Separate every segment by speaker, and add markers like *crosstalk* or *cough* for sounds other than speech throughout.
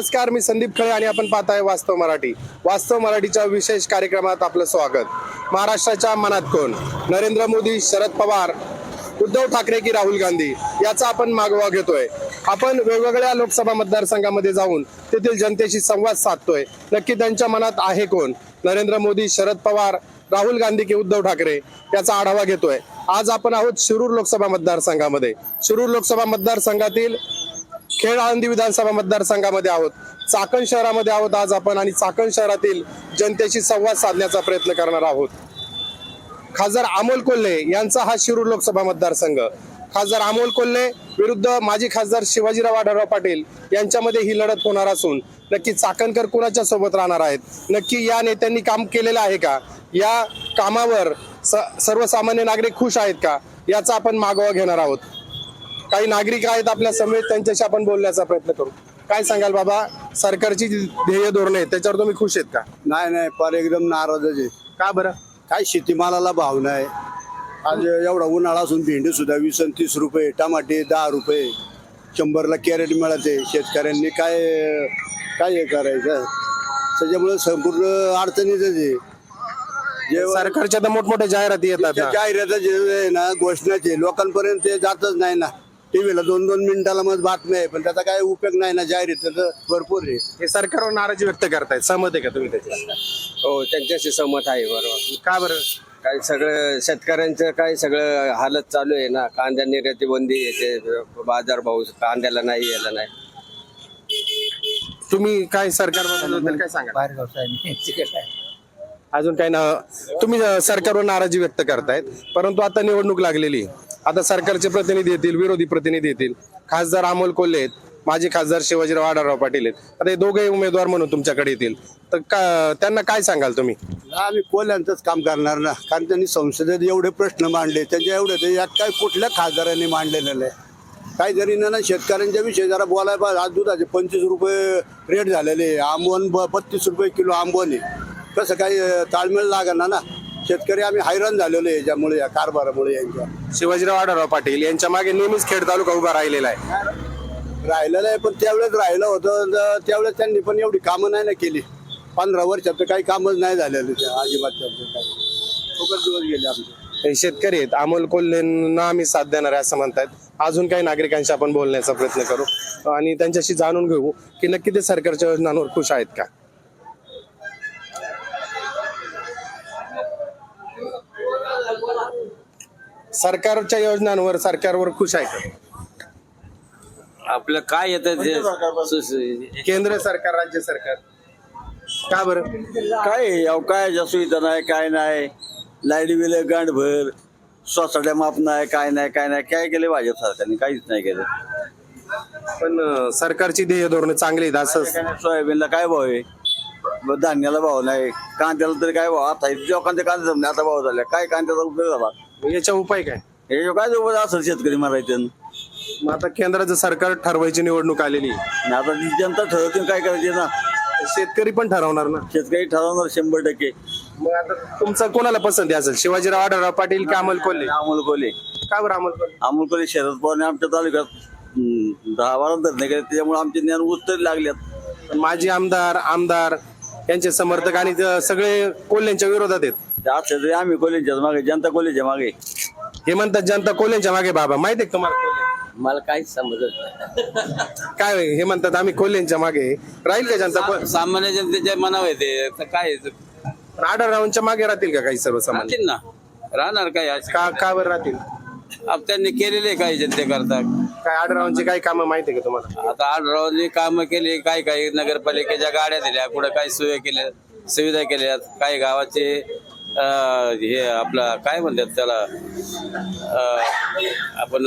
Speaker 1: नमस्कार मी संदीप खळे आणि आपण पाहताय वास्तव मराठी. वास्तव मराठीच्या विशेष कार्यक्रमात आपलं स्वागत. महाराष्ट्राच्या मनात कोण? नरेंद्र मोदी शरद पवार उद्धव ठाकरे की राहुल गांधी? याचा आपण मागोवा घेतोय. आपण वेगवेगळ्या लोकसभा मतदारसंघामध्ये जाऊन तेथील जनतेशी संवाद साधतोय. नक्की त्यांच्या मनात आहे कोण? नरेंद्र मोदी शरद पवार राहुल गांधी की उद्धव ठाकरे? याचा आढावा घेतोय. आज आपण आहोत शिरूर लोकसभा मतदारसंघामध्ये. शिरूर लोकसभा मतदारसंघातील खेळ आळंदी विधानसभा मतदारसंघामध्ये आहोत. चाकण शहरामध्ये आहोत आज आपण आणि चाकण शहरातील जनतेशी संवाद साधण्याचा प्रयत्न करणार आहोत. खासदार अमोल कोल्हे यांचा हा शिरूर लोकसभा मतदारसंघ. खासदार अमोल कोल्हे विरुद्ध माजी खासदार शिवाजीराव आढळराव पाटील यांच्यामध्ये ही लढत होणार असून नक्की चाकणकर कुणाच्या सोबत राहणार आहेत? नक्की या नेत्यांनी काम केलेलं आहे का? या कामावर स- सर्वसामान्य नागरिक खुश आहेत का? याचा आपण मागोवा घेणार आहोत. काही नागरिक आहेत आपल्या समेत त्यांच्याशी आपण बोलण्याचा प्रयत्न करू. काय सांगाल बाबा? सरकारची जी ध्येय धोरण आहे त्याच्यावर तुम्ही खुश आहेत का?
Speaker 2: नाही नाही फार एकदम नाराजच आहे.
Speaker 1: का बरं?
Speaker 2: काय शेतीमालाला भाव नाही. आज एवढा उन्हाळा असून भेंडी सुद्धा वीस आणि तीस रुपये टमाटे दहा रुपये. शंभरला कॅरेट मिळते. शेतकऱ्यांनी काय काय हे करायचं? त्याच्यामुळे संपूर्ण अडचणीच आहे. जे
Speaker 1: सरकारच्या तर मोठमोठ्या जाहिराती येतात.
Speaker 2: जाहिरात जे आहे ना घोषणाचे. लोकांपर्यंत ते जातच नाही ना. टीव्हीला दोन दोन मिनिटाला मग बातमी आहे पण त्याचा काय उपयोग नाही ना जाहिरात भरपूर आहे.
Speaker 1: हे सरकारवर नाराजी व्यक्त करतायत सहमत आहे का तुम्ही त्याची
Speaker 3: हो त्यांच्याशी सहमत आहे बरोबर.
Speaker 1: का बरं?
Speaker 3: काय सगळं शेतकऱ्यांचं काय सगळं हालत चालू आहे ना कांद्या निर्याती बंदी येते बाजार भाऊ कांद्याला नाही याला नाही.
Speaker 1: तुम्ही काय सरकारबद्दल काय सांगा अजून काही ना तुम्ही सरकारवर नाराजी व्यक्त करतायत. परंतु आता निवडणूक लागलेली आहे. आता सरकारचे प्रतिनिधी येतील विरोधी प्रतिनिधी येतील. खासदार अमोल कोल्हे आहेत. माजी खासदार शिवाजीराव आढळराव पाटील आहेत. आता हे दोघे उमेदवार म्हणून तुमच्याकडे येतील. तर का त्यांना काय सांगाल तुम्ही?
Speaker 2: आम्ही कोल्यांचंच काम करणार ना. कारण त्यांनी संसदेत एवढे प्रश्न मांडले. त्यांच्या एवढे ते यात काय कुठल्या खासदारांनी मांडलेलं नाही. काही जरी ना शेतकऱ्यांच्या विषयी जरा बोलायला आज दुधाचे पंचवीस रुपये रेट झालेले आंबवण ब- बत्तीस रुपये किलो आंबवण आहे. कसं काही ताळमेळ लागणार ना. शेतकरी आम्ही हैराण झालेलो आहे याच्यामुळे या कारभारामुळे यांच्या.
Speaker 1: शिवाजीराव आढळराव पाटील यांच्या मागे नेहमीच खेड तालुका उभा राहिलेला आहे.
Speaker 2: राहिलेलं आहे पण त्यावेळेस राहिलं होतं तर त्यावेळेस त्यांनी पण एवढी कामं नाही ना केली. पंधरा वर्षात तर काही कामच नाही झालेलं त्या अजिबात त्यांचं काही. खूपच दिवस गेले आमचे.
Speaker 1: हे शेतकरी आहेत अमोल कोल्हेंना आम्ही साथ देणार आहे असं म्हणतायत. अजून काही नागरिकांशी आपण बोलण्याचा प्रयत्न करू. आणि त्यांच्याशी जाणून घेऊ की नक्की ते सरकारच्या योजनांवर खुश आहेत का? सरकारच्या योजनांवर सरकारवर खुश आहे का?
Speaker 4: आपलं काय येतं ते? सुस-
Speaker 1: केंद्र सरकार राज्य सरकार. का बरं?
Speaker 5: काय अहो काय सुविधा नाही काय नाही. Light bill गांडभर. सोसाट्या माप नाही काय नाही काय नाही. काय केले भाजप सरकारने? काहीच नाही केलं.
Speaker 1: पण अं, सरकारची ध्येय धोरणं चांगली आहेत असं
Speaker 5: काय नाही, सोयाबीनला काय भाव आहे? ब- धान्याला भाव नाही. कांद्याला तरी काय भाव? आता लोकांचे कांदे जमले आता भाव झाले. काय कांद्याचा उपयोग झाला?
Speaker 1: याच्या उपाय काय?
Speaker 5: हे जो काय जवळ असेल शेतकरी मारायचं
Speaker 1: मग आता केंद्राचं सरकार ठरवायची निवडणूक आलेली आहे.
Speaker 5: आता ती जनता ठरवते काय करायचे ना?
Speaker 1: शेतकरी पण ठरवणार ना?
Speaker 5: शेतकरी ठरवणार शंभर टक्के.
Speaker 1: मग आता तुमचं कोणाला पसंती असेल? शिवाजीराव आढळराव पाटील की अमोल कोल्हे?
Speaker 5: अमोल कोले
Speaker 1: का बरं अमोल कोल्हे?
Speaker 5: अमोल कोले शरद पवारने आमच्या तालुक्यात हम्म, दहा बारा धरणे केले त्याच्यामुळे आमचे ज्ञान उतरी लागल्यात
Speaker 1: पण माजी आमदार आमदार यांचे समर्थक आणि सगळे कोल्ह्यांच्या विरोधात आहेत.
Speaker 5: तरी आम्ही कोलेच्या मागे जनता कोलेच्या मागे.
Speaker 1: हे म्हणतात जनता कोल्ह्यांच्या मागे बाबा माहिती आहे तुम्हाला कोल्हे?
Speaker 4: मला काहीच समजत नाही.
Speaker 1: काय होय? हे म्हणतात आम्ही कोल्ह्यांच्या मागे. राहील का जनता को-
Speaker 4: सामान्य जनतेच्या मनावर येते तर काय
Speaker 1: पण आढळरावांच्या मागे राहतील का काही सर्वसामान्य
Speaker 4: राहतील ना. राहणार काय आज?
Speaker 1: का का बरं राहतील
Speaker 4: त्यांनी केलेले काही जनते करता
Speaker 1: काय आढळरावांची काही कामं माहिती आहे का तुम्हाला?
Speaker 4: आता आढळरावांनी काम केली काय काही नगरपालिकेच्या गाड्या दिल्या कुठं काही सोय केल्या सुविधा केल्या काही गावाचे हे आपलं काय म्हणतात त्याला? आपण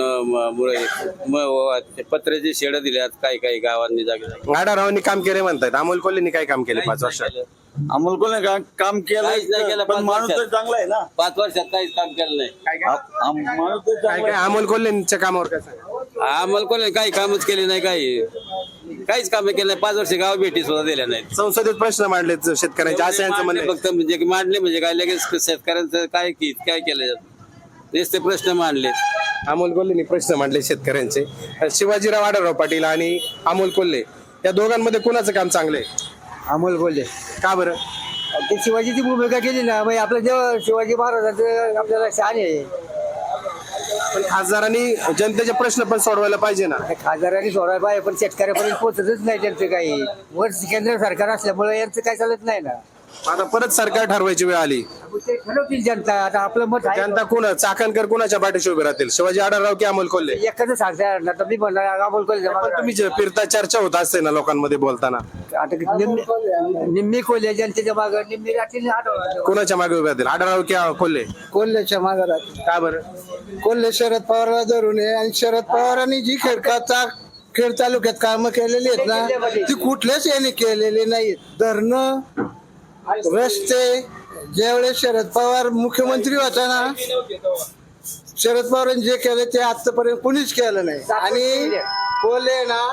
Speaker 4: पत्र्याची शेड दिल्यात काही काही गावांनी जागे
Speaker 1: आढळरावांनी काम केले म्हणतात. अमोल कोल्हेंनी काय काम केले पाच वर्षात?
Speaker 5: अमोल कोले का काम
Speaker 4: केलं
Speaker 5: पण
Speaker 4: पाच
Speaker 5: माणूस तर. चांगला आहे ना?
Speaker 4: पाच वर्षात काहीच काम केलं नाही.
Speaker 5: माणूस
Speaker 1: अमोल कोल्हेंच्या कामावर काय सांगा
Speaker 4: आम्हाला कोणी काही कामच केले नाही काही. काहीच काम केलं नाही. पाच वर्ष गाव भेटी सुद्धा दिल्या नाहीत.
Speaker 1: संसदेत प्रश्न मांडले शेतकऱ्यांचे असं यांचं म्हणणं
Speaker 4: मांडले
Speaker 1: आहे.
Speaker 4: फक्त म्हणजे की मांडले म्हणजे काय लगेच शेतकऱ्यांचं काय की काय केलं नुसते प्रश्न मांडले
Speaker 1: अमोल कोल्हेंनी प्रश्न मांडले शेतकऱ्यांचे. शिवाजीराव आढळराव पाटील आणि अमोल कोल्हे या दोघांमध्ये कुणाचं काम चांगलं आहे?
Speaker 6: अमोल बोलले
Speaker 1: का बरं?
Speaker 6: ते शिवाजीची भूमिका केली ना मग आपलं जेव्हा शिवाजी महाराजांचं आपल्याला शान आहे.
Speaker 1: पण खासदारांनी जनतेचे प्रश्न पण सोडवायला पाहिजे ना.
Speaker 6: त्या खासदारांनी सोडायला पाहिजे पण शेतकऱ्यापर्यंत पोहोचतच नाही त्यांचं काही. वर केंद्र सरकार असल्यामुळे यांचं काय चालत नाही ना.
Speaker 1: आता परत सरकार ठरवायची वेळ आली.
Speaker 6: ते ठरवतील जनता. आता आपलं मत आहे.
Speaker 1: जनता कुणा चाकणकर कुणाच्या पाठीशी उभे राहतील? शिवाजी आढळराव की अमोल कोल्हे?
Speaker 6: एखादं सांगता. येणार नाही. आता मी म्हणणार अमोल कोल्हे
Speaker 1: पण तुम्ही जे फिरता चर्चा होत असते ना लोकांमध्ये बोलताना.
Speaker 6: आता निम्मी निम्मी कोल्हे जनतेच्या मागं निम्मी राहतील
Speaker 1: कुणाच्या मागे उभे राहतील? आढळराव की कोल्हे?
Speaker 6: कोल्ह्याच्या मागं राहतील.
Speaker 1: का बरं?
Speaker 6: कोल्हे शरद पवारला धरून आहे आणि शरद पवारांनी जी खेडकाचा खेड तालुक्यात कामं केलेली आहेत ना ती कुठल्याच याने केलेली नाहीत. धरणं रस्ते ज्यावेळेस शरद पवार मुख्यमंत्री होता ना शरद पवारांनी जे केलं ते आतापर्यंत कोणीच केलं नाही. आणि कोल्हे ना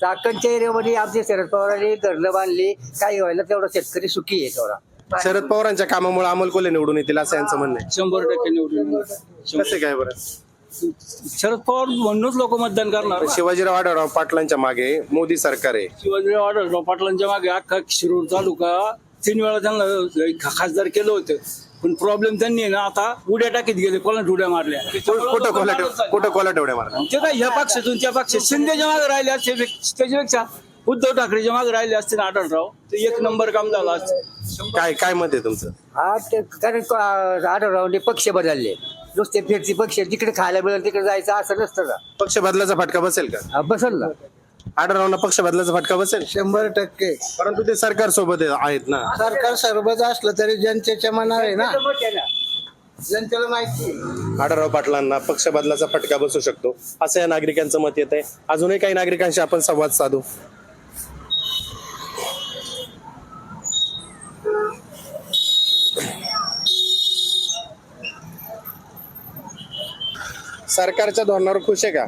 Speaker 6: चाकणच्या एरियामध्ये आमच्या शरद पवारांनी धरणं बांधली. काही व्हायला तेवढा शेतकरी सुखी आहे तेवढा.
Speaker 1: शरद पवारांच्या कामामुळे अमोल कोल्हे निवडून येतील असं यांचं म्हणणं आहे.
Speaker 7: शंभर टक्के निवडून
Speaker 1: कसे काय बरं?
Speaker 7: शरद पवार म्हणूनच लोक मतदान करणार.
Speaker 1: शिवाजीराव आढळराव पाटलांच्या मागे मोदी सरकार आहे.
Speaker 7: शिवाजीराव आढळराव पाटलांच्या मागे अख्खा शिरूर तालुका तीन वेळा त्यांना खासदार केलं होतं. पण प्रॉब्लेम त्यांनी आहे ना आता उड्या टाकीत गेले कोणाला उड्या मारल्या?
Speaker 1: कुठं कोला कुठं कोला
Speaker 7: ते काय ह्या पक्षातून त्या पक्षात शिंदेच्या मागे राहिले असते त्याच्यापेक्षा उद्धव ठाकरेच्या मागे राहिले असते ना आढळराव? ते एक नंबर काम झालं असतं.
Speaker 1: काय काय मत आहे तुमचं?
Speaker 6: हा ते कारण आढळरावने पक्ष बदलले. नुसते फिरती पक्ष जिकडे खायला मिळेल तिकडे जायचं असं नसतं ना.
Speaker 1: पक्ष बदलाचा फटका बसेल का?
Speaker 6: हा, बसल ना.
Speaker 1: आढळरावना पक्ष बदलाचा फटका बसेल?
Speaker 6: शंभर टक्के.
Speaker 1: परंतु ते सरकार सोबत आहेत ना.
Speaker 6: सरकार सर्वच असलं तरी जनतेच्या मनावर आहे ना. जनतेला माहिती
Speaker 1: आढळराव पाटलांना पक्ष बदलाचा फटका बसू शकतो. असं या नागरिकांचं मत येत आहे अजूनही काही नागरिकांशी आपण संवाद साधू. सरकारच्या धोरणावर खुश आहे का?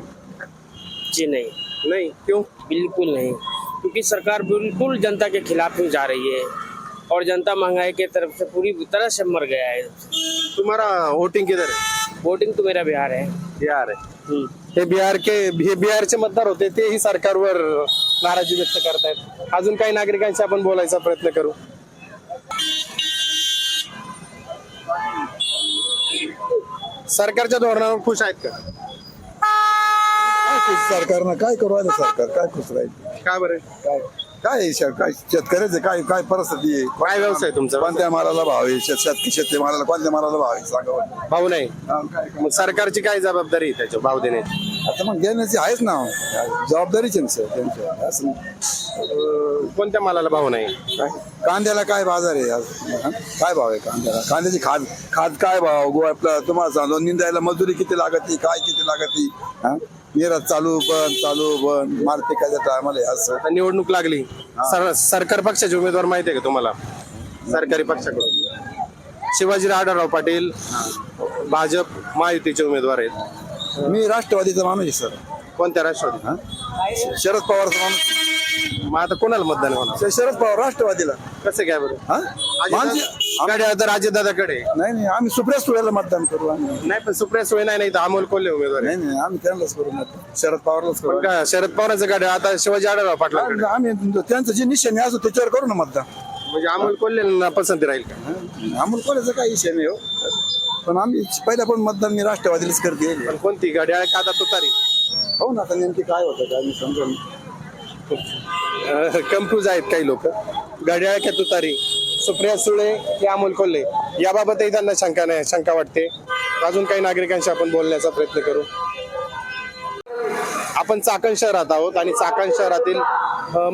Speaker 8: जी नहीं.
Speaker 1: नाही? क्यों?
Speaker 8: बिल्कुल नहीं. क्योंकि सरकार बिल्कुल जनता के खिलाफ ही जा रही है और जनता महंगाई के तरफ से पूरी तरह से मर गया है।
Speaker 1: तुम्हारा वोटिंग किधर है?
Speaker 8: वोटिंग तो मेरा बिहार है।
Speaker 1: बिहार है।
Speaker 8: हम्म।
Speaker 1: हे बिहार के हे बिहारचे मतदार होते तेही सरकारवर नाराजी व्यक्त करतायत. अजून काही नागरिकांशी आपण बोलायचा प्रयत्न करू. सरकारच्या धोरणावर खुश आहेत का?
Speaker 9: काय खुश सरकारनं? काय करू आलं सरकार? काय खुश राहील?
Speaker 1: का बरं?
Speaker 9: काय? काय आहे काय शेतकऱ्याचे काय काय परिस्थिती आहे?
Speaker 1: काय व्यवसाय तुमचा?
Speaker 9: कोणत्या मालाला भाव आहे? शेत शेतकी शेती मालाला कोणत्या मालाला भाव आहे? सांगा बरं.
Speaker 1: भाऊ नाही.
Speaker 9: हा, काय
Speaker 1: मग सरकारची काय जबाबदारी आहे त्याच्या भाव देण्याची?
Speaker 9: आता मग देण्याची आहेच ना. जबाबदारीच आहे ना सर त्यांच्या असं
Speaker 1: कोणत्या मालाला भाव नाही?
Speaker 9: काय? कांद्याला काय बाजार आहे आज? हा? काय भाव आहे कांद्याला? कांद्याची खाद खाद काय भाव? गो आपला तुम्हाला सांगतो निंदायला मजुरी किती लागती? काय किती लागती? हा? निर्यात चालू बंद चालू बंद. माल पिकाच्या टायमाला असं.
Speaker 1: आता निवडणूक लागली. सर- सरकार पक्षाचे उमेदवार माहिती आहे का तुम्हाला? सरकारी पक्षाकडून. शिवाजीराव आढळराव पाटील भाजप महायुतीचे उमेदवार आहेत.
Speaker 9: मी राष्ट्रवादीचा माणूस आहे सर.
Speaker 1: कोणत्या राष्ट्रवादी?
Speaker 9: हा? शरद पवारचा माणूस.
Speaker 1: मग आता कोणाला मतदान होणार?
Speaker 9: शरद पवार राष्ट्रवादीला.
Speaker 1: कसं काय बरं?
Speaker 9: हा? माणसे-
Speaker 1: आता राजदादाकडे
Speaker 9: नाही नाही आम्ही सुप्रिया सुळ्याला मतदान करू आम्ही.
Speaker 1: नाही पण सुप्रिया सुळे नाही नाही तर अमोल कोल्हे उमेदवार आहे.
Speaker 9: नाही नाही आम्ही त्यांनाच करू मतदान. शरद पवारलाच करू.
Speaker 1: का शरद पवारांचं गाडी आता शिवाजी आढळराव पाटलाकडे.
Speaker 9: आम्ही त्यांचं जे निशाणी असो त्याच्यावर करू ना मतदान.
Speaker 1: म्हणजे अमोल कोल्हेंना पसंती राहील का?
Speaker 9: अमोल कोणाचा काही विषय नाही हो. पण आम्ही पहिल्या पण मतदान मी राष्ट्रवादीलाच करते
Speaker 1: पण कोणती? गाडी आहे का आता तुतारी
Speaker 9: हो ना आता नेमकी काय होतं काय मी समजून
Speaker 1: कन्फ्यूज आहेत काही लोक. घड्याळ का तुतारी सुप्रिया सुळे की अमोल कोल्हे. याबाबतही त्यांना शंका नाही शंका वाटते. अजून काही नागरिकांशी आपण बोलण्याचा प्रयत्न करू. आपण चाकण शहरात आहोत आणि चाकण शहरातील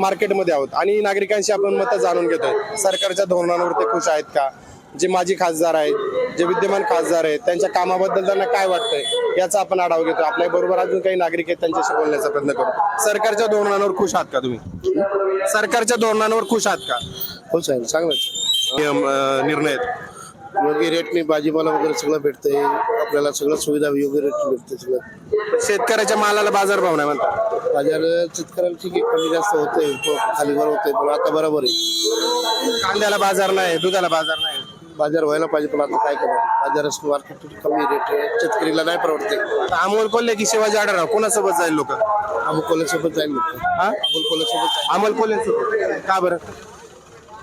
Speaker 1: मार्केटमध्ये आहोत. आणि नागरिकांशी आपण मतं जाणून घेतोय. सरकारच्या धोरणांवर ते खुश आहेत का? जे माजी खासदार आहेत जे विद्यमान खासदार आहेत त्यांच्या कामाबद्दल त्यांना काय वाटतंय याचा आपण आढावा घेतो आपल्या बरोबर अजून काही नागरिक आहेत त्यांच्याशी बोलण्याचा प्रयत्न करू. सरकारच्या धोरणांवर खुश आहात का तुम्ही? सरकारच्या धोरणांवर खुश आहात का?
Speaker 10: हो साहेब चांगलंच.
Speaker 1: निर्णय आहेत.
Speaker 10: योग्य रेटने भाजीपाला वगैरे सगळं भेटतंय. आपल्याला सगळं सुविधा योग्य रेटने भेटते सगळं.
Speaker 1: शेतकऱ्याच्या मालाला बाजारभाव नाही म्हणतात
Speaker 10: बाजार शेतकऱ्याला ठीक आहे कमी जास्त होतंय प- खाली वर होतंय पण आता बरोबर आहे.
Speaker 1: कांद्याला बाजार नाही दुधाला बाजार नाही.
Speaker 10: बाजार व्हायला पाहिजे पण आता काय करणार बाजारात मार्केट कमी रेट आहे. शेतकरीला नाही परवडते.
Speaker 1: अमोल कोल्हे की शिवाजी आढळराव कोणासोबत जाईल लोक?
Speaker 10: अमोल कोल्ह्यासोबत जाईल लोक.
Speaker 1: हा?
Speaker 10: अमोल कोल्ह्यासोबत जाईल.
Speaker 1: अमोल कोल्हे का बरं?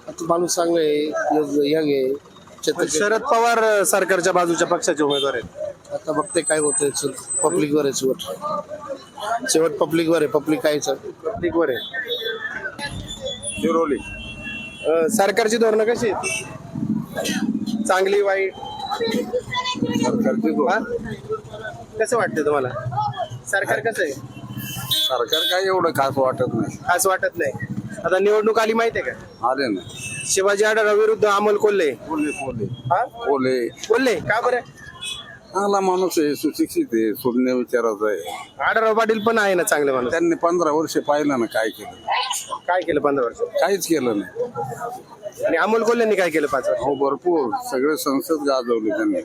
Speaker 10: आता माणूस चांगलं आहे यंग आहे. शेतकरी
Speaker 1: शरद पवार अं, सरकारच्या बाजूच्या पक्षाचे उमेदवार आहेत.
Speaker 10: आता बघते काय होतंय. पब्लिकवर आहे शेवट. शेवट पब्लिकवर आहे. पब्लिक कायच
Speaker 1: पब्लिकवर आहे. शिरोली अं, सरकारची धोरणं कशी आहेत? चांगली वाईट. हा? कसं वाटतं तुम्हाला? सरकार कसं आहे?
Speaker 9: सरकार काय एवढं खास वाटत नाही.
Speaker 1: असं वाटत नाही. आता निवडणूक आली माहिती आहे का?
Speaker 9: आले ना.
Speaker 1: शिवाजी आढळराव विरुद्ध अमोल कोल्हे.
Speaker 9: कोले कोले
Speaker 1: हा? कोल्हे. का बरं?
Speaker 9: चांगला माणूस आहे सुशिक्षित आहे शून्य विचाराचा आहे.
Speaker 1: आढळराव पाटील पण आहे ना चांगले माणूस.
Speaker 9: त्यांनी पंधरा वर्ष पाहिलं ना काय केलं.
Speaker 1: काय केलं पंधरा वर्ष?
Speaker 9: काहीच केलं नाही.
Speaker 1: आणि अमोल कोल्हेंनी काय केलं पाच वर्ष
Speaker 9: हो भरपूर. सगळे संसद गाजवले त्यांनी.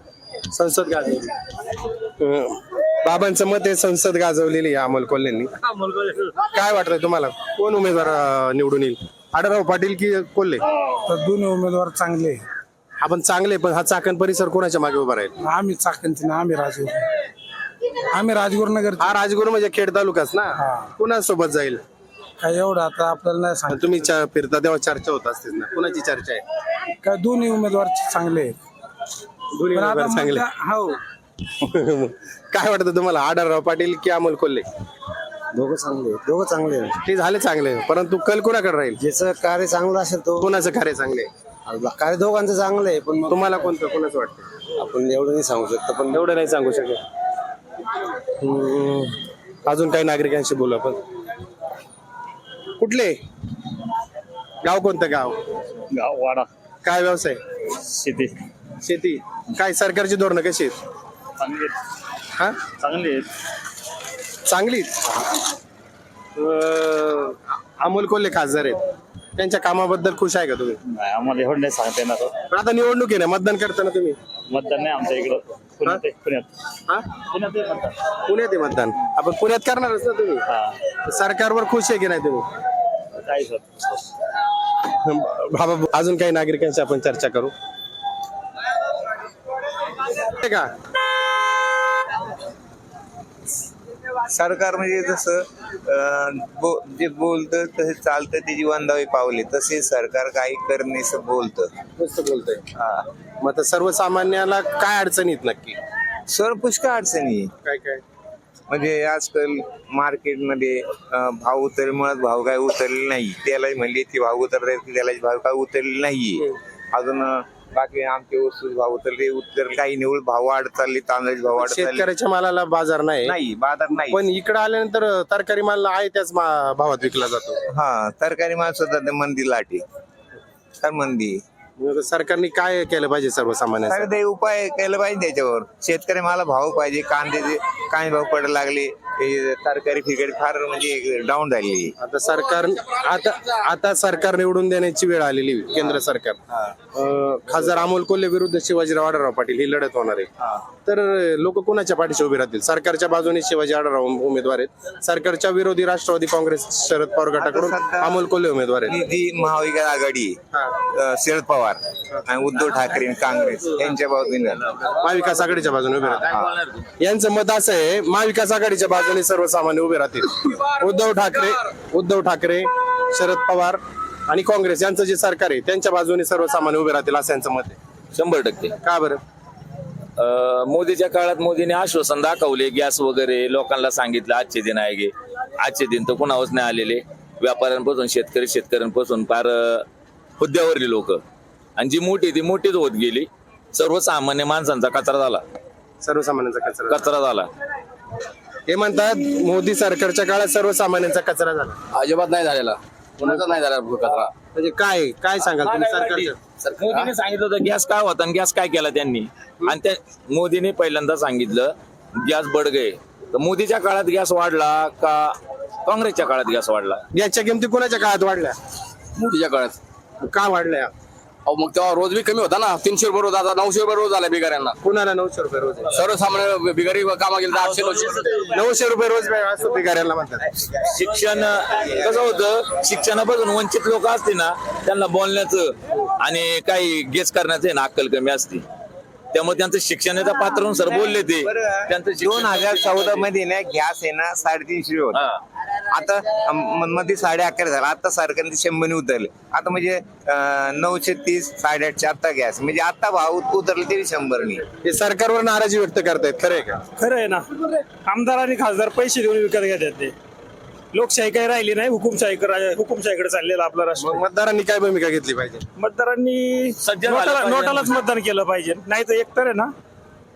Speaker 1: संसद गाजवली. हं. बाबांचं मत आहे संसद गाजवलेली आहे अमोल कोल्हेंनी. काय वाटतंय तुम्हाला? कोण उमेदवार अं, निवडून येईल? आढळराव पाटील की कोल्हे?
Speaker 11: तर दोन्ही उमेदवार चांगले
Speaker 1: आपण चांगले पण हा चाकण परिसर कोणाच्या मागे उभा राहील?
Speaker 11: आम्ही चाकणचे ना आम्ही राजगुरू. आम्ही राजगुरुनगर
Speaker 1: हा राजगुरू म्हणजे खेड तालुकाच ना? कुणासोबत जाईल?
Speaker 11: काय एवढं आता आपल्याला नाही सांग
Speaker 1: तुम्ही च- फिरता तेव्हा चर्चा होत असते ना. कुणाची चर्चा आहे?
Speaker 11: काय दोन्ही उमेदवार चांगले आहेत.
Speaker 1: दोन्ही
Speaker 11: पण आता
Speaker 1: उमेदवार चांगले
Speaker 11: हो. *laughs*
Speaker 1: काय वाटतं तुम्हाला? आढळराव पाटील की अमोल कोल्हे?
Speaker 6: दोघं चांगले दोघं चांगले
Speaker 1: ते झाले चांगले परंतु कल कुणाकडे राहील?
Speaker 6: ज्याचं कार्य चांगलं असेल तो
Speaker 1: कोणाचं कार्य चांगले?
Speaker 6: कार्य दोघांचं चांगलं आहे पण मग
Speaker 1: तुम्हाला कोणतं? कोणाचं वाटतं?
Speaker 6: आपण एवढं नाही सांगू शकतो पण
Speaker 1: एवढं नाही सांगू शकत. हम्म. अजून काही नागरिकांशी बोलू आपण? कुठले? गाव कोणतं गाव?
Speaker 7: गाव वाडा.
Speaker 1: काय व्यवसाय?
Speaker 7: शेती.
Speaker 1: शेती. काय सरकारची धोरणं कशी आहेत?
Speaker 7: चांगले
Speaker 1: हा?
Speaker 7: चांगले
Speaker 1: चांगली अं, अमोल कोल्हे खासदार आहेत. त्यांच्या कामाबद्दल खुश आहे का तुम्ही?
Speaker 7: नाही आम्हाला एवढं नाही सांगता येणार.
Speaker 1: आता निवडणूक आहे ना मतदान करताना तुम्ही?
Speaker 7: मतदान नाही आमच्या इकडं. पुण्यात आहे, पुण्यात.
Speaker 1: हा?
Speaker 7: पुण्यात आहे मतदान
Speaker 1: पुण्यात आहे मतदान. आपण पुण्यात करणारच ना तुम्ही?
Speaker 7: हा.
Speaker 1: सरकारवर खुश आहे की नाही तुम्ही?
Speaker 7: काय सर?
Speaker 1: बाबा अजून काही नागरिकांशी आपण चर्चा करू. आहे का?
Speaker 12: सरकार म्हणजे जसं अं, बो- जे बोलतं तसे चालतं त्याची वंदावी पावले तसे सरकार काही करणेस बोलतं.
Speaker 1: मस्त बोलतोय.
Speaker 12: हा.
Speaker 1: मग आता सर्वसामान्याला काय अडचणीत नक्की?
Speaker 12: सर पुष्कळ अडचणी आहे.
Speaker 1: काय काय?
Speaker 12: म्हणजे आजकाल मार्केटमध्ये अं, भाव उतरले मुळात भाव काय उतरले नाही. त्याला म्हणले ते भाव उतरले त्याला भाव काय उतरले नाहीये. अजून अं, बाकी आमचे वस्तू भाव उतरले उतर काही निवड भाव वाढत चालले तांदळाचे भाव वाढत चालले.
Speaker 1: शेतकऱ्याच्या मालाला बाजार नाही.
Speaker 12: नाही बाजार नाही.
Speaker 1: पण इकडे आल्यानंतर तरकारी माल आहे त्याच मा- भावात विकला जातो.
Speaker 12: हा तरकारी माल सुद्धा मंदी लाटे. तर मंदी.
Speaker 1: मग सरकारने काय केलं पाहिजे सर्वसामान्य
Speaker 12: ते उपाय केलं पाहिजे त्याच्यावर. शेतकरी मला भाव पाहिजे कांद्याचे काही भाव पडायला लागले. हे तरकारी फिकारी फार म्हणजे डाऊन झाली
Speaker 1: आता सरकार आता आता सरकार निवडून देण्याची वेळ आलेली केंद्र सरकार. अं, खासदार अमोल कोल्हे विरुद्ध शिवाजीराव आढळराव पाटील ही लढत होणार आहे. तर लोक कोणाच्या पाठीशी उभे राहतील? सरकारच्या बाजूने शिवाजी आढळराव उमेदवार आहेत. सरकारच्या विरोधी राष्ट्रवादी काँग्रेस शरद पवार गटाकडून अमोल कोल्हे उमेदवार आहेत.
Speaker 12: जी महाविकास आघाडी
Speaker 1: हा.
Speaker 12: अं, शरद पवार आणि उद्धव ठाकरे आणि काँग्रेस यांच्या बाजूने.
Speaker 1: महाविकास आघाडीच्या बाजूने उभे राहतील यांचं मत असं आहे महाविकास आघाडीच्या बाजूने सर्वसामान्य उभे राहतील. उद्धव ठाकरे उद्धव ठाकरे शरद पवार आणि काँग्रेस यांचं जे सरकार आहे त्यांच्या बाजूने सर्वसामान्य उभे राहतील असं यांचं मत आहे.
Speaker 13: शंभर टक्के.
Speaker 1: का बरं?
Speaker 13: मोदीच्या काळात मोदीने आश्वासन दाखवले गॅस वगैरे लोकांना सांगितलं आजचे दिन आहे गे. आजचे दिन तर कुणावरच नाही आलेले. व्यापाऱ्यांपासून शेतकरी शेतकऱ्यांपासून फार हुद्द्यावरली लोक. आणि जी मोठी ती मोठीच होत गेली. सर्वसामान्य माणसांचा कचरा झाला.
Speaker 1: सर्वसामान्यांचा कचरा
Speaker 13: कचरा झाला.
Speaker 1: हे म्हणतात मोदी सरकारच्या काळात सर्वसामान्यांचा कचरा झाला.
Speaker 13: अजिबात नाही झालेला. कुणाचा नाही झाला कचरा.
Speaker 1: म्हणजे काय काय सांगाल तुम्ही सरकारच्या
Speaker 13: मोदीने सांगितलं होतं गॅस काय होता आणि गॅस काय केला त्यांनी? आणि त्या मोदीने पहिल्यांदा सांगितलं गॅस बडगे. तर मोदीच्या काळात गॅस वाढला का काँग्रेसच्या काळात गॅस वाढला?
Speaker 1: याच्या किमती कोणाच्या काळात वाढल्या?
Speaker 13: मोदीच्या काळात.
Speaker 1: का वाढल्या?
Speaker 3: अहो मग तेव्हा रोज बी कमी होता ना. तीनशे रुपये रोज आता नऊशे रुपये रोज झाला बिगाऱ्यांना.
Speaker 1: कुणाला नऊशे रुपये रोज आहे?
Speaker 3: सर्वसामान्य बिगारी कामा गेले तर आठशे नऊशे.
Speaker 1: नऊशे रुपये रोज असतो भिकाऱ्याला म्हणतात.
Speaker 13: शिक्षण कसं होतं शिक्षणापासून वंचित लोक असते ना त्यांना बोलण्याचं आणि काही गेस करण्याचं आहे ना अक्कल कमी असते. त्यामुळे त्यांचं शिक्षणाच्या पात्रानुसार बोलले ते. त्यांचं शिक्षण-
Speaker 12: दोन हजार चौदा मध्ये ना गॅस आहे ना साडेतीनशे होता.
Speaker 13: हा.
Speaker 12: आता मध्ये साडे अकरा झाला आता सरकारने ते शंभरने उतरले. आता म्हणजे नऊशे तीस साडेआठशे आता गॅस. म्हणजे आता भाव उतरले तरी शंभरनी.
Speaker 1: हे सरकारवर नाराजी व्यक्त करतायत खरं आहे का?
Speaker 7: खरं आहे ना. आमदार आणि खासदार पैसे देऊन विकत घेतात ते. लोकशाही काही राहिली नाही हुकुमशाहीकडे हुकुमशाहीकडे चाललेला आपला राष्ट्र.
Speaker 1: मग मतदारांनी काय भूमिका घेतली पाहिजे?
Speaker 7: मतदारांनी नोटाला-
Speaker 13: पाहिजे.
Speaker 7: नोटालाच मतदान केलं पाहिजे. नाही तर एकतर आहे ना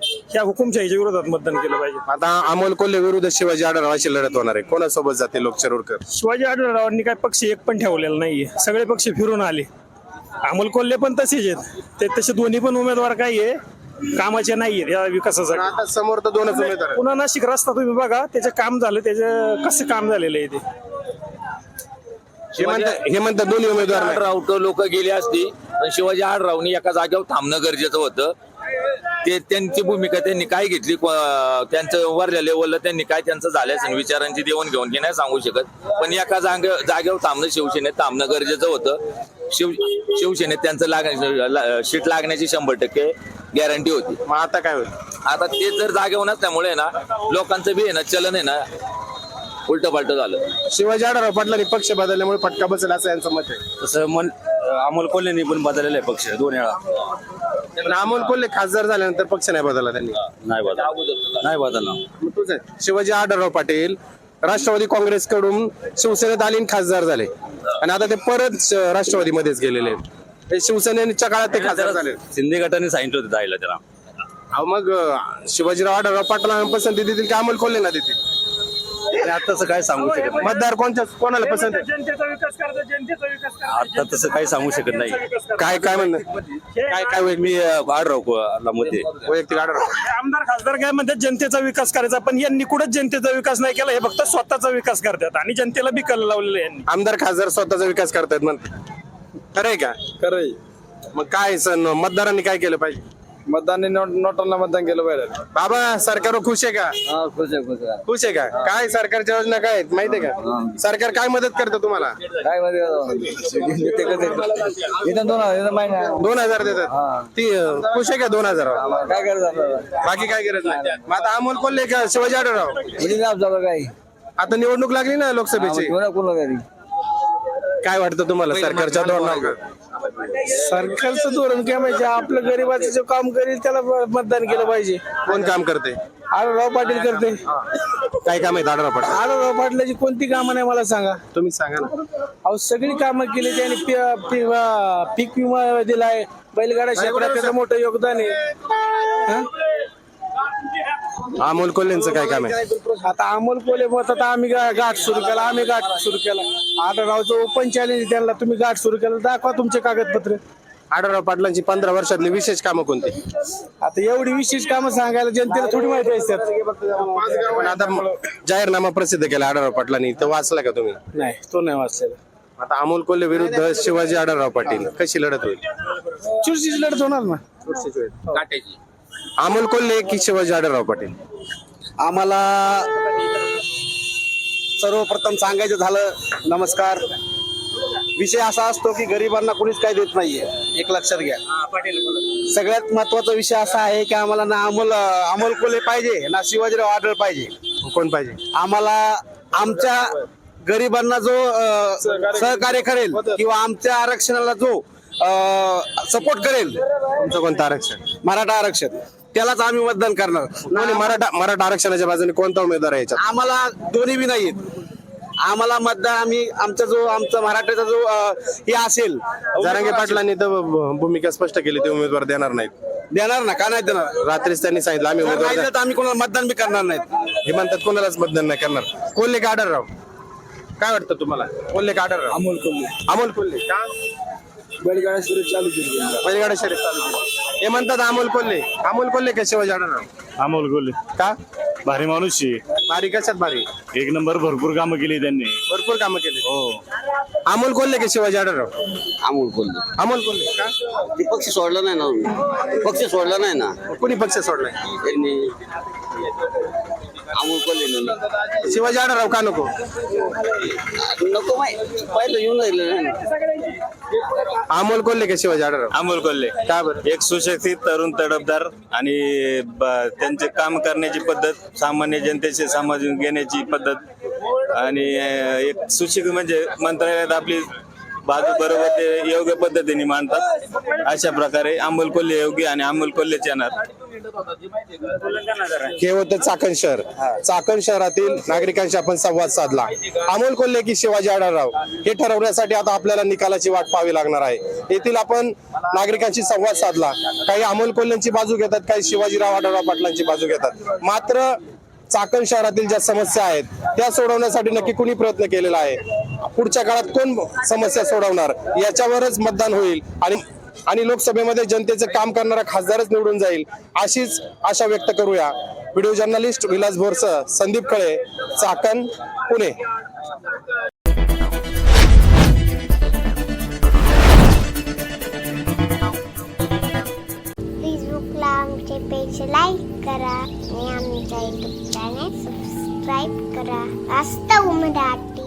Speaker 7: ह्या हुकुमशाहीच्या विरोधात मतदान केलं पाहिजे.
Speaker 1: आता अमोल कोल्हे विरुद्ध शिवाजी आढळरावाची लढत होणार आहे. कोणासोबत जाते लोक शिरूरकर
Speaker 7: शिवाजी आढळरावांनी काय पक्ष एक पण ठेवलेला नाहीये. सगळे पक्ष फिरून आले. अमोल कोल्हे पण तसेच आहेत. ते तसे दोन्ही पण उमेदवार काय आहे? कामाचे नाहीयेत या विकासासाठी.
Speaker 1: आता समोर तर दोनच उमेदवार आहेत.
Speaker 7: पुन्हा नाशिक रस्ता तुम्ही बघा त्याचं काम झालं त्याचं कसं काम झालेलं आहे ते?
Speaker 1: हे म्हणतात हे म्हणतात दोन्ही उमेदवार नाही.
Speaker 13: आडराव लोक गेली असती पण शिवाजी आडरावनी एका जागेवर थांबणं गरजेचं होतं. ते त्यांची भूमिका त्यांनी काय घेतली? को- त्यांचं वरल्या लेवलला त्यांनी काय त्यांचं झालं असेल विचारांची देऊन घेऊन की नाही सांगू शकत. पण एका जागे जागेवर थांबणं शिवसेनेत थांबणं गरजेचं होतं. शिव शिवसेनेत त्यांचं लाग शीट लागण्याची शंभर टक्के गॅरंटी होती.
Speaker 1: मग आता काय होईल?
Speaker 13: आता ते जर जागेवर नसल्यामुळे ना लोकांचं बी आहे ना चलन आहे ना उलट पालट झालं.
Speaker 1: शिवाजी आढळराव पाटलांनी पक्ष बदलल्यामुळे फटका बसेल असं यांचं मत आहे.
Speaker 3: तसं मन अमोल कोल्हेनी पण बदललेला आहे पक्ष दोन वेळा.
Speaker 1: अमोल कोल्हे खासदार झाल्यानंतर पक्ष नाही बदलला त्यांनी.
Speaker 3: नाही बदल नाही बदलला.
Speaker 1: मग तुझं आहे. शिवाजी आढळराव पाटील राष्ट्रवादी काँग्रेसकडून शिवसेनेत आले आणि खासदार झाले. आणि आता ते परत श- राष्ट्रवादीमध्येच गेलेले आहेत. हे शिवसेनेच्या काळात ते खासदार झाले.
Speaker 3: शिंदे गटाने सांगितलं होतं जायला त्याला.
Speaker 1: अहो मग अं, शिवाजीराव आढळराव पाटलांना पसंती देतील की अमोल कोल्हेना देतील?
Speaker 3: आता तसं काय सांगू शकत नाही.
Speaker 1: मतदार कोणत्या कोणाला पसंत? आहे?
Speaker 7: जनतेचा विकास करतो जनतेचा विकास
Speaker 3: आता तसं काही सांगू शकत नाही.
Speaker 1: काय काय म्हणणं? काय काय वैयक्तिक-
Speaker 3: मी आडरावमध्ये
Speaker 1: वैयक्तिक आढळराव
Speaker 7: आमदार खासदार काय म्हणतात जनतेचा विकास करायचा पण यांनी कुठंच जनतेचा विकास नाही केला हे फक्त स्वतःचा विकास करतात आणि जनतेला बी कल लावलेलं आहे यांनी.
Speaker 1: आमदार खासदार स्वतःचा विकास करतायत म्हणतात. खरंय का?
Speaker 10: खरंय
Speaker 1: मग काय सण मतदारांनी काय केलं पाहिजे?
Speaker 10: मतदान नोटांना मतदान केलं पाहिजे.
Speaker 1: बाबा सरकारवर खुश आहे का?
Speaker 3: खुश आहे खुश आहे.
Speaker 1: खुश आहे का? काय सरकारच्या योजना काय आहेत? माहितीये का? सरकार काय मदत करतं तुम्हाला?
Speaker 3: काय दोन
Speaker 1: दोन हजार देतात. ती खुश आहे का दोन हजार
Speaker 3: काय करायचं
Speaker 1: बाकी काय गरज नाही. मग आता अमोल कोल्हे का शिवाजी आढळराव?
Speaker 3: काय?
Speaker 1: आता निवडणूक लागली ना लोकसभेची?
Speaker 3: कोणाला
Speaker 1: काय वाटतं तुम्हाला सरकारच्या धोरणावर
Speaker 6: सरकारचं धोरण काय माहिती आपलं गरीबाचं जे काम करेल त्याला मतदान केलं पाहिजे.
Speaker 1: कोण काम करते
Speaker 6: आढळराव पाटील करते.
Speaker 1: काय काम आहे आढळराव पाटील?
Speaker 6: आढळराव पाटलाची कोणती कामं नाही मला सांगा.
Speaker 1: तुम्ही सांगा ना.
Speaker 6: अहो सगळी कामं केली त्यांनी. पी- पी- अं, पीक विमा दिलाय. बैलगाडा क्षेत्रात त्याचं मोठं योगदान आहे. हं?
Speaker 1: अमोल कोल्हेंचं काय काम आहे?
Speaker 6: आता अमोल कोले मत आता आम्ही गा- गाठ सुरू केला आम्ही गाठ सुरू केला. आढळरावचं ओपन चॅलेंज त्यांना तुम्ही गाठ सुरू केलं दाखवा तुमचे कागदपत्र.
Speaker 1: आढळराव पाटलांची पंधरा वर्षातली विशेष कामं कोणती?
Speaker 6: आता एवढी विशेष कामं सांगायला जनतेला थोडी माहिती असतात
Speaker 1: पण आता म- जाहीरनामा प्रसिद्ध केला आढळराव पाटलांनी तर वाचला का तुम्ही?
Speaker 6: नाही तो नाही वाचलेला.
Speaker 1: आता अमोल कोल्हे विरुद्ध शिवाजी आढळराव पाटील कशी लढत होईल?
Speaker 6: चुरशीची लढत होणार ना?
Speaker 1: अमोल कोल्हे की शिवाजी आढळराव पाटील?
Speaker 2: आम्हाला सर्वप्रथम सांगायचं झालं नमस्कार. विषय असा असतो की गरिबांना कोणीच काय देत नाहीये. एक लक्षात घ्या. सगळ्यात महत्त्वाचा विषय असा आहे की आम्हाला ना अमोल अमोल कोल्हे पाहिजे ना शिवाजीराव आढळ पाहिजे.
Speaker 1: कोण पाहिजे?
Speaker 2: आम्हाला आमच्या गरिबांना जो सहकार्य करेल किंवा आमच्या आरक्षणाला जो सपोर्ट करेल.
Speaker 1: तुमचं कोणतं आरक्षण?
Speaker 2: मराठा आरक्षण. त्यालाच आम्ही मतदान करणार.
Speaker 1: कोणी मराठा मराठा आरक्षणाच्या बाजूने कोणता उमेदवार आहे याच्यात?
Speaker 2: आम्हाला दोन्ही बी नाहीत आम्हाला मतदान आम्ही आमचा जो आमचा मराठ्याचा जो अ, हे असेल.
Speaker 1: जरांगे पाटलांनी तर भ- भूमिका स्पष्ट केली ते उमेदवार देणार नाहीत.
Speaker 2: देणार ना का नाही देणार?
Speaker 1: रात्रीच त्यांनी सांगितलं आम्ही
Speaker 2: जर
Speaker 1: उमेदवार
Speaker 2: नाही
Speaker 1: द्या-
Speaker 2: दिलं तर आम्ही कोणाला मतदान बी करणार नाहीत.
Speaker 1: हे म्हणतात कोणालाच मतदान नाही करणार. कोल्हे का आढळराव? काय वाटतं तुम्हाला? कोल्हे का आढळराव?
Speaker 6: अमोल कोल्हे.
Speaker 1: अमोल कोल्हे का?
Speaker 6: बैलगाडा सुरू चालू केली
Speaker 1: बैलगाडा शर्यत चालू केली. हे म्हणतात अमोल कोल्हे. अमोल कोल्हे का शिवाजी आढळराव
Speaker 7: अमोल कोल्हे.
Speaker 1: का?
Speaker 7: भारी माणूस आहे.
Speaker 1: भारी कशात भारी?
Speaker 7: एक नंबर भरपूर कामं केली त्यांनी.
Speaker 1: भरपूर कामं केली. हो. अमोल कोल्हे का शिवाजी आढळराव
Speaker 3: अमोल कोल्हे.
Speaker 1: अमोल कोल्हे का?
Speaker 5: ती पक्ष सोडला नाही ना. पक्ष सोडला नाही ना.
Speaker 1: कोणी पक्ष सोडलाय?
Speaker 5: त्यांनी अमोल कोल्हे
Speaker 1: शिवाजी आढळराव का नको?
Speaker 5: नको माय पहिलं येऊन राहिलं नाही
Speaker 1: अमोल कोल्हे का शिवाजी आढळराव?
Speaker 14: अमोल कोल्हे.
Speaker 1: का बरं?
Speaker 14: एक सुशिक्षित तरुण तडफदार आणि ब- त्यांचे काम करण्याची पद्धत सामान्य जनतेशी समजून घेण्याची पद्धत आणि अं, एक सुशिक्षित म्हणजे मंत्रालयात आपली बाजू बरोबर ते योग्य पद्धतीने मांडतात. अशा प्रकारे अमोल कोल्हे योग्य आणि अमोल कोल्हेच येणार.
Speaker 1: हे होतं चाकण शहर. चाकण शहरातील नागरिकांशी आपण संवाद साधला. अमोल कोल्हे की शिवाजी आढळराव हे ठरवण्यासाठी आता आपल्याला निकालाची वाट पाहावी लागणार आहे. येथील आपण नागरिकांशी संवाद साधला. काही अमोल कोल्हेंची बाजू घेतात काही शिवाजीराव आढळराव पाटलांची बाजू घेतात. मात्र चाकण शहरातील ज्या समस्या आहेत त्या सोडवण्यासाठी नक्की कुणी प्रयत्न केलेला आहे? पुढच्या काळात कोण समस्या सोडवणार? याच्यावरच मतदान होईल आणि आणि लोकसभेमध्ये जनतेचं काम करणारा खासदारच निवडून जाईल अशीच आशा व्यक्त करूया. Video journalist Vilas Boras Sandeep Kale Chakan Pune.
Speaker 15: आमचे पेज लाईक करा आणि आमच्या युट्यूब चॅनेल सबस्क्राईब करा. वास्तव मराठी